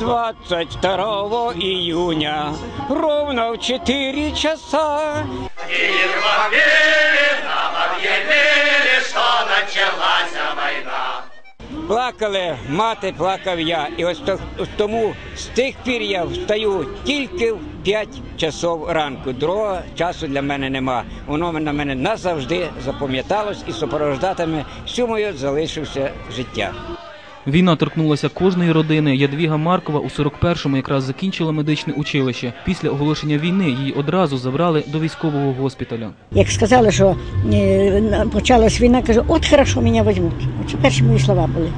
22 июня ровно в 4 часа Плакали мати, плакав я. І ось тому з тих пір я встаю тільки в 5 часов ранку. Другого часу для мене нема. Воно на мене назавжди запам'яталось і супровождатиме всю мою залишився життя. Війна торкнулася кожної родини. Ядвіга Маркова у 41-му якраз закінчила медичне училище. Після оголошення війни її одразу забрали до військового госпіталя. Як сказали, що е, почалась війна, кажу, от хорошо мене візьмуть. Це перші мої слова були.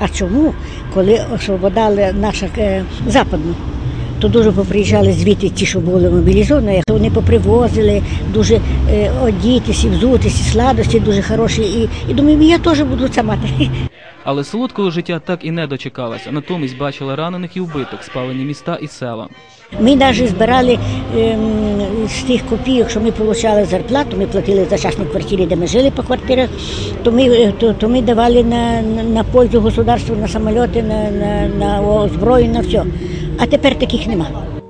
А чому, коли освободили нашу е, западну, то дуже поприїжджали звідти ті, що були мобілізовані, вони попривозили, дуже е, одітися, взутися, сладості дуже хороші. І, і думаю, я теж буду це мати. Але солодкого життя так і не дочекалася. Натомість бачила ранених і вбитих, спалені міста і села. Ми навіть збирали ем, з тих копійок, що ми отримали зарплату, ми платили за частні квартири, де ми жили по квартирах, то ми, е, то, то ми давали на, на, на пользу государству, на самоліти, на, на, на озброю, на все. А тепер таких нема.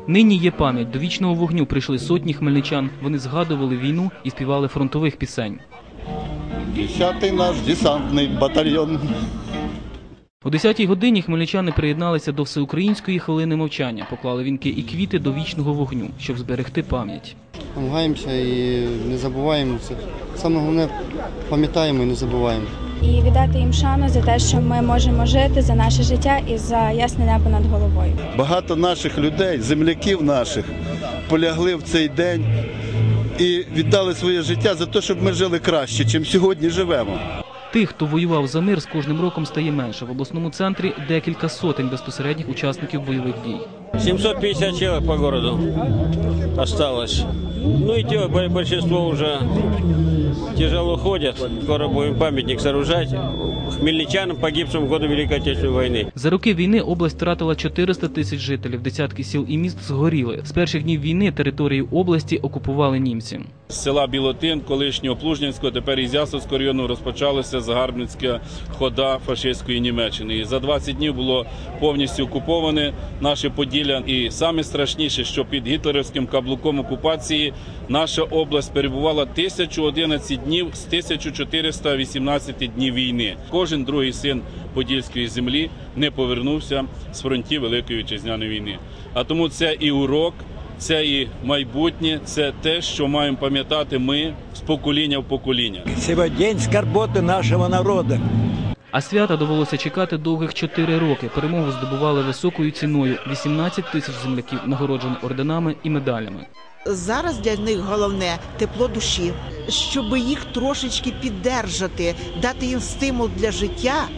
Нині є пам'ять. До вічного вогню прийшли сотні хмельничан. Вони згадували війну і співали фронтових пісень. Десятый наш десантный батальон. О 10-й годині хмельничани приєдналися до всеукраїнської хвилини мовчання, поклали вінки і квіти до вічного вогню, щоб зберегти пам'ять. Намагаємося і не забуваємо це. Саме головне пам'ятаємо і не забуваємо. і віддати їм шану за те, що ми можемо жити за наше життя і за ясне небо над головою. Багато наших людей, земляків наших, полягли в цей день і віддали своє життя за те, щоб ми жили краще, чим сьогодні живемо. Тих, хто воював за мир, з кожним роком стає менше. В обласному центрі декілька сотень безпосередніх учасників бойових дій. 750 чоловік по городу осталось. Ну і те, бо- вже уже тяжело ходят. Скоро будем памятник сооружать хмельничанам, погибшим в годы Великой Отечественной войны. За роки війни область втратила 400 тисяч жителів, десятки сіл і міст згоріли. З перших днів війни території області окупували німці. З села Білотин, колишнього Плужнянського, тепер Ізясовського району розпочалася загарбницька хода фашистської Німеччини. І за 20 днів було повністю окуповане наше Поділля. І саме страшніше, що під гітлерівським каблуком окупації наша область перебувала 1011 днів з 1418 днів війни. Кожен другий син подільської землі не повернувся з фронтів Великої вітчизняної війни. А тому це і урок. Це і майбутнє, це те, що маємо пам'ятати ми з покоління в покоління. Сегодня день скорботы нашего народа. А свята довелося чекати довгих 4 роки. Перемогу здобували високою ціною. 18 тисяч земляків нагороджені орденами і медалями. Зараз для них головне тепло душі, щоб їх трошечки піддержати, дати їм стимул для життя